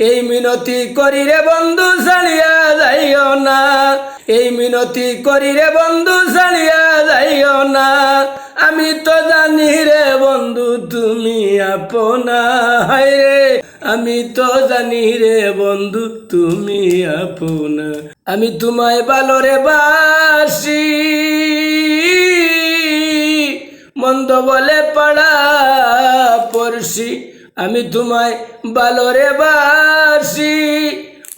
এই মিনতি করি রে বন্ধু, ছাড়িয়া যাইও না। এই মিনতি করি রে বন্ধু, ছাড়িয়া যাইও না। আমি তো জানি রে বন্ধু, তুমি আপনা। হায় রে, আমি তো জানি রে বন্ধু, তুমি আপনা। আমি তোমায় ভালো রে বাসি মন্দ বলে পাড়া পড়শি। আমি তোমায় ভালো রে বাসি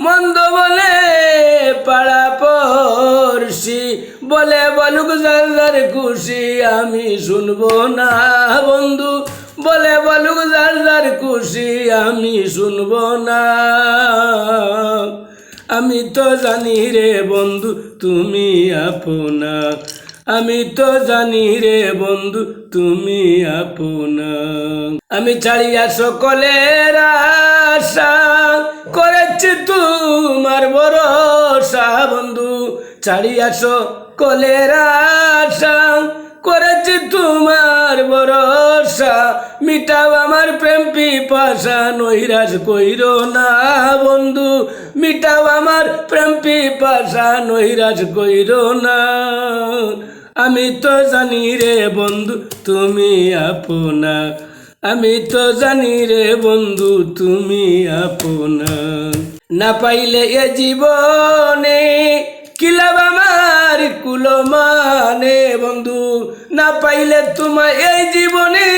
মন্দ বলে পাড়া পড়শি বলে বলুক যার খুশি আমি শুনব না বন্ধু, বলে বলুক যার খুশি আমি শুনব না। আমি তো জানি রে বন্ধু, তুমি আপনা আমি তো জানি রে বন্ধু, তুমি আপনা। আমি ছাড়িয়া সকলের আশা করেছি তোমার ভরসা, বন্ধু। ছাড়িয়া সকলের আশা করেছি তোমার ভরসা। মিটাও আমার প্রেম পিপাসা নৈরাজ কইর না বন্ধু, মিটাও আমার প্রেম পিপাসা নৈরাজ কইর না। আমি তো জানি রে বন্ধু, তুমি আপনা আমি তো জানি রে বন্ধু, তুমি আপনা না পাইলে এ জীবনে কিলাব আমার? কুলো মানে বন্ধু, না পাইলে তোমার এই জীবনে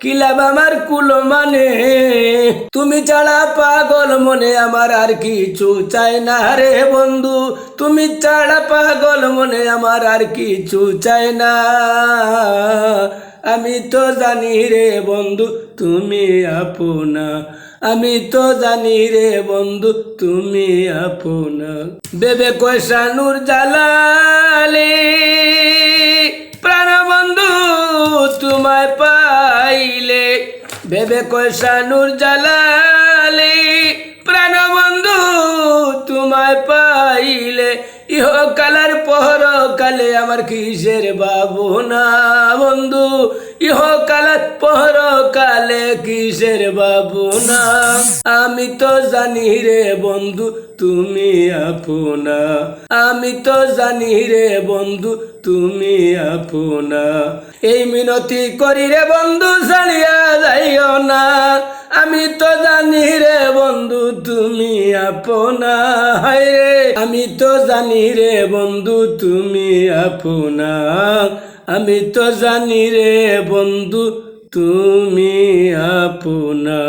কিলাব আমার কুলো মানে? তুমি ছাড়া পাগল মনে আমার আর কিছু চাই না রে বন্ধু, তুমি ছাড়া পাগল মনে আমার আর কিছু চাই না। আমি তো জানি রে বন্ধু, তুমি আপনা। আমি তো জানি রে বন্ধু, তুমি আপনা। বেবে কয়সানুর জালালে, প্রাণ বন্ধু তোমায় পাইলে। বেবে কয়সানুর জালালে, প্রাণ বন্ধু তোমায় পাইলে। ইহ কালার পহর কালে আমার কিসের বাবু না বন্ধু? ইহ কালার পহর কালে কিসের বাবু না? আমি তো জানি রে বন্ধু, তুমি আপনা। আমি তো জানি রে বন্ধু, তুমি আপনা। এই মিনতি করি রে বন্ধু ছাড়িয়া যাইও না। আমি তো জানি রে বন্ধু, তুমি আপনা রে। আমি তো জানি রে বন্ধু, তুমি আপনা আমি তো জানি রে বন্ধু, তুমি আপনা